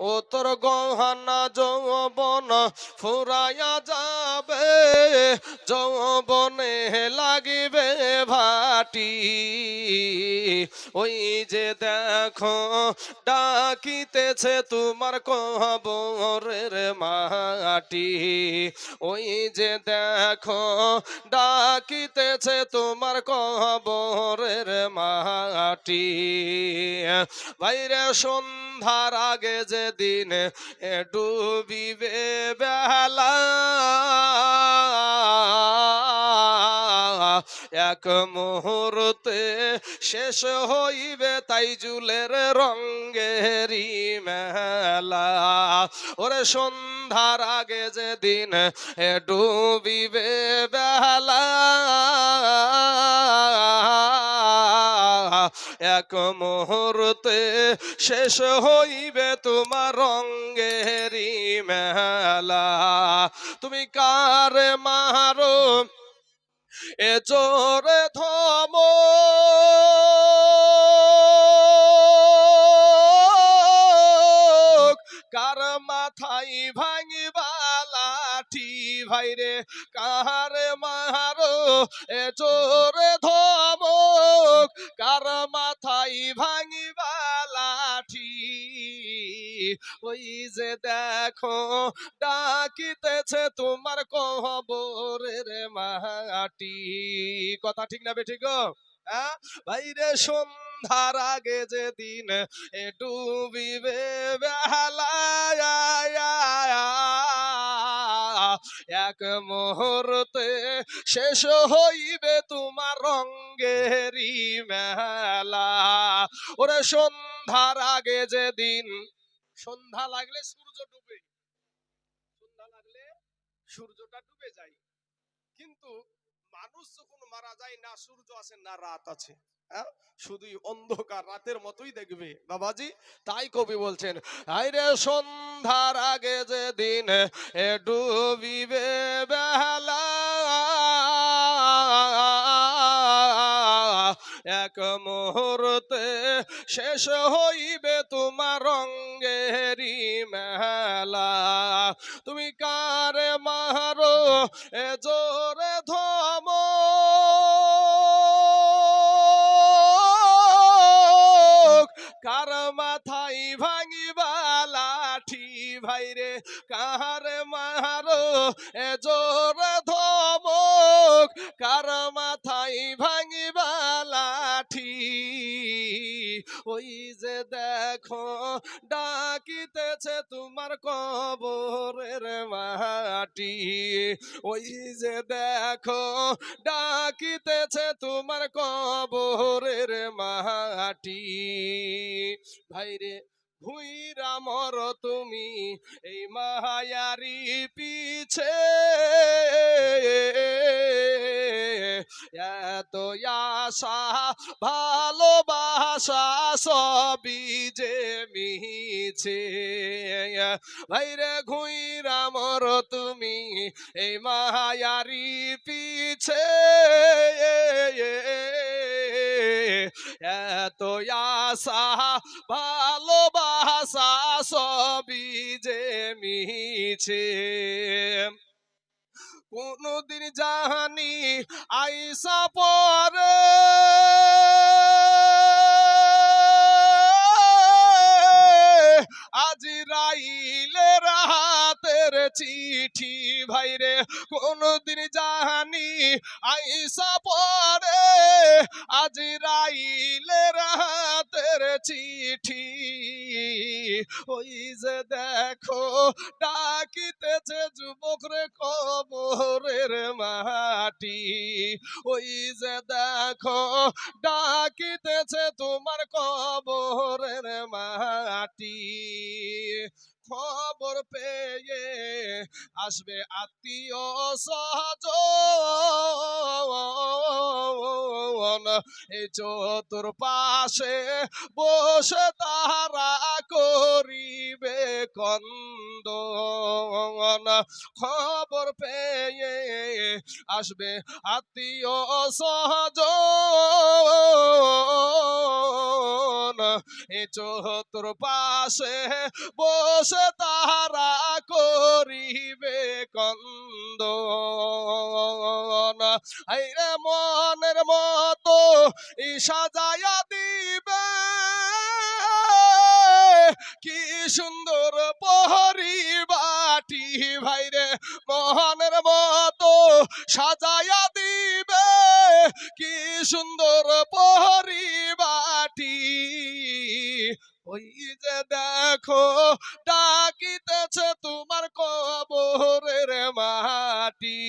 ও তোর গহনা যৌবন ফুরাইয়া যাবে যৌবনে লাগিবে ভাটি। ওই যে দেখো, ডাকিতেছে তোমার কবরের মাটি। ওই যে দেখো, ডাকিতেছে তোমার কবরের মাটি। বাইরে সন্ধ্যার আগে যে দিন ডুবিবে বেলা এক মুহূর্তে শেষ হইবে তাই জুলের রঙ্গেরি মেলা। ওরে সন্ধ্যার আগে যে দিন এ ডুবিবে বেলা, এক মুহূর্তে শেষ হইবে তোমার রঙ্গেরি মেলা। তুমি কার মারো এ জোরে ধম। কার মাথায় ভাঙিবা লাঠি? ভাইরে কার মারো? এ জোরে ওই যে দেখো, ডাকিতেছে তোমার কবরের মাটি। কথা ঠিক না বেঠিক হ্যাঁ? ভাইরে সন্ধ্যার আগে যে দিন এ ডুবিবে বেহালায়, এক মুহূর্তে শেষ হইবে তোমার রঙ্গেরি মেলা। ওরে সন্ধ্যার আগে যে দিন সন্ধ্যা লাগলে সূর্য ডুবে। সন্ধ্যা লাগলে সূর্যটা ডুবে যায়। কিন্তু মানুষ যখন মারা যায়, না সূর্য আছে না রাত আছে হ্যাঁ? শুধুই অন্ধকার রাতের মতোই দেখবে। বাবাজি, তাই কবি বলছেন, আইরে সন্ধ্যার আগে যে দিন ডুবিবে এক মুহূর্তে শেষ হইবে তোমার রঙ্গেরি মেলা। তুমি কারে মারো এ জোরে ধম। কার মাথায় ভাঙিবা লাঠি ভাইরে, কার মারো এ জোরে ওই যে দেখো, ডাকিতেছে তোমার কবরের মাটি। ওই যে দেখো, ডাকিতেছে তোমার কবরের মাটি। ভাইরে ভুইরা মর তুমি, এই মায়ারি পিছে। এত আশা ভালোবাসা সবই যে মিছে। ভাইরে ঘুইরা মর তুমি, এই মায়ারি পিছে। এত আশা, ভালোবাসা সবই যে মিছে। কোনদিন জানি আইসা পরে। রাতের চিঠি ভাইরে, কোনদিন জানি আইসা পরে। আজি রাইলে রাতের চিঠি, ওই যে দেখো ডাকিতেছে যুবক রে কবরের মাটি, ওই যে দেখো ডাকিতেছে তোমার কবরের মাটি। খবর পেয়ে আসবে আত্মীয় সজন এই চতুর পাশে বসে তারা করিবে কন্দ খবর পেয়ে আসবে আত্মীয় সহজন এ চতুর পাশে বসে তাহারা করিবে কন্দন। আইরে মনের মতো ই সাজায়া দিবে। কি সুন্দর পরিবাটি ভাইরে মোহনের মতো সাজায়া দিবে। কি সুন্দর পরিবাটি ওই যে দেখো ডাকিতেছে তোমার কবরের মাটি।